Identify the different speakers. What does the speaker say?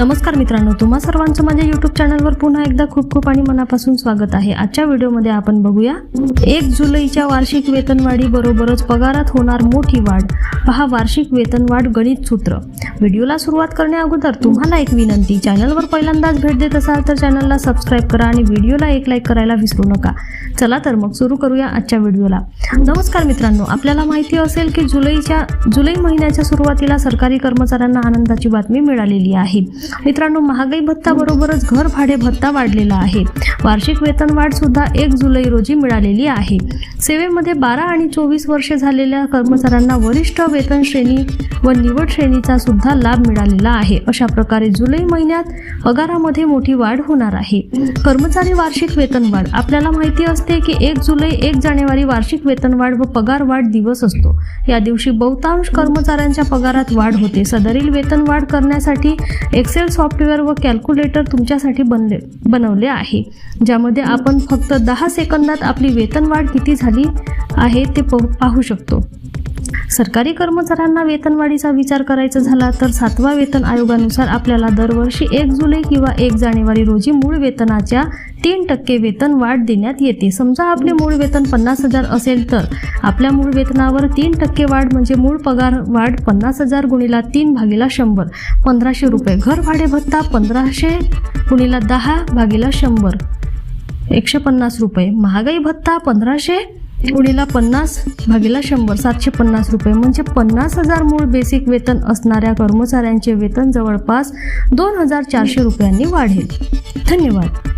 Speaker 1: नमस्कार मित्रांनो तुम्हा सर्वांचं माझ्या युट्यूब चॅनलवर पुन्हा एकदा खूप खूप आणि मनापासून स्वागत आहे. आजच्या व्हिडिओमध्ये आपण बघूया एक जुलैच्या वार्षिक वेतनवाढी बरोबरच पगारात होणार मोठी वाढ. पहा वार्षिक वेतनवाढ गणित सूत्र. व्हिडिओला सुरुवात करण्या अगोदर तुम्हाला एक विनंती चॅनलवर पहिल्यांदाच भेट देत असाल तर चॅनलला सबस्क्राईब करा आणि व्हिडिओला एक लाईक करायला विसरू नका. चला तर मग सुरू करूया आजच्या व्हिडिओला. नमस्कार मित्रांनो आपल्याला माहिती असेल की जुलैच्या जुलै महिन्याच्या सुरुवातीला सरकारी कर्मचाऱ्यांना आनंदाची बातमी मिळालेली आहे. मित्रांनो महागाई भत्ताबरोबरच घर भाडे भत्ता वाढलेला आहे. वार्षिक वेतनवाढ सुद्धा एक जुलै रोजी मिळालेली आहे. सेवेमध्ये बारा आणि चोवीस वर्षे झालेल्या कर्मचाऱ्यांना वरिष्ठ वेतन श्रेणी व निवड श्रेणीचा सुद्धा लाभ मिळालेला आहे. अशा प्रकारे जुलै महिन्यात पगारामध्ये मोठी वाढ होणार आहे. कर्मचारी वार्षिक वेतनवाढ आपल्याला माहिती असते की एक जुलै एक जानेवारी वार्षिक वेतनवाढ व पगार वाढ दिवस असतो. या दिवशी बहुतांश कर्मचाऱ्यांच्या पगारात वाढ होते. सदरील वेतनवाढ करण्यासाठी एक्सेल सॉफ्टवेअर व कॅल्क्युलेटर तुमच्यासाठी बनले बनवले आहे. ज्यामध्ये आपण फक्त दहा सेकंदात आपली वेतनवाढ किती झाली आहे ते पाहू पाहू शकतो. सरकारी कर्मचाऱ्यांना वेतनवाढीचा विचार करायचा झाला तर सातवा वेतन आयोगानुसार आपल्याला दरवर्षी एक जुलै किंवा एक जानेवारी रोजी मूळ वेतनाच्या तीन टक्के वेतन वाढ देण्यात येते. समजा आपले मूळ वेतन पन्नास हजार असेल तर आपल्या मूळ वेतनावर तीन टक्के वाढ म्हणजे मूळ पगार वाढ पन्नास हजार गुणिला तीन भागीला शंभर. पंधराशे रुपये. घर भाडे भत्ता पंधराशे गुणिला दहा भागीला शंभर. एकशे पन्नास रुपये. महागाई भत्ता पंधराशे गुणीला पन्नास भागीला शंभर सातशे पन्नास रुपये. म्हणजे पन्नास हजार मूळ बेसिक वेतन असणाऱ्या कर्मचाऱ्यांचे वेतन जवळपास दोन हजार चारशे रुपयांनी वाढेल. धन्यवाद.